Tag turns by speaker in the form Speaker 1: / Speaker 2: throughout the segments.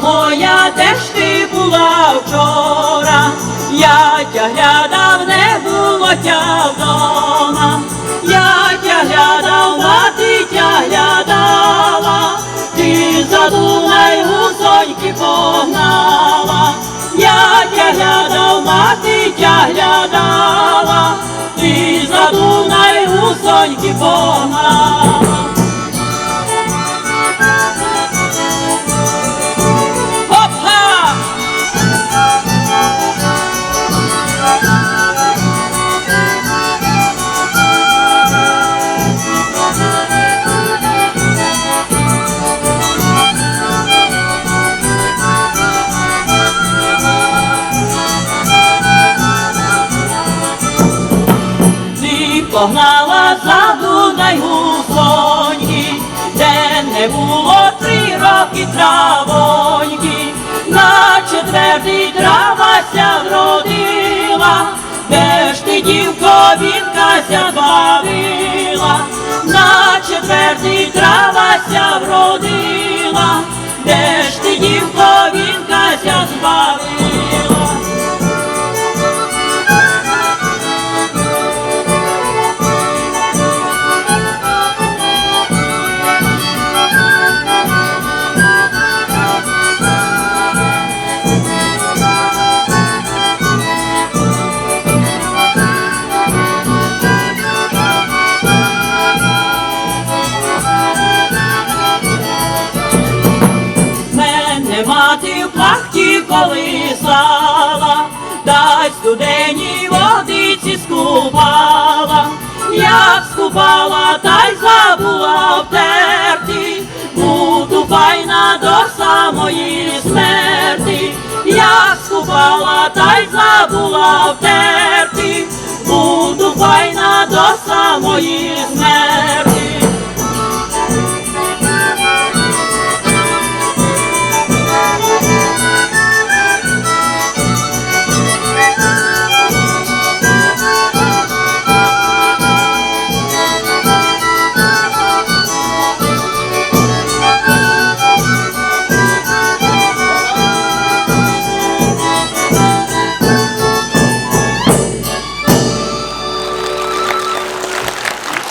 Speaker 1: Моя, де ж ти була вчора? Я тя глядав, не було тя вдома. Я тя глядав, мати тя глядала, ти за Дунай гусоньки погнала. Я тя глядав, мати тя глядала, ти за Дунай гусоньки погнала. Погнала за Дунай гусоньки, де не було три роки травоньки, на четвертий травася вродила, де ж ти, дівко, вінкася бавила, на четвертий травася колисала, та й водиці скупала, як скупала, та й забула втерти, буду файна до самої смерти, як скупала, та й забула втерти, буду файна до самої смерти.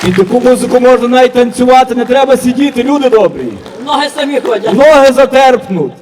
Speaker 2: І таку музику можна навіть танцювати, не треба сидіти, люди добрі.
Speaker 1: Ноги самі ходять.
Speaker 2: Ноги затерпнуть.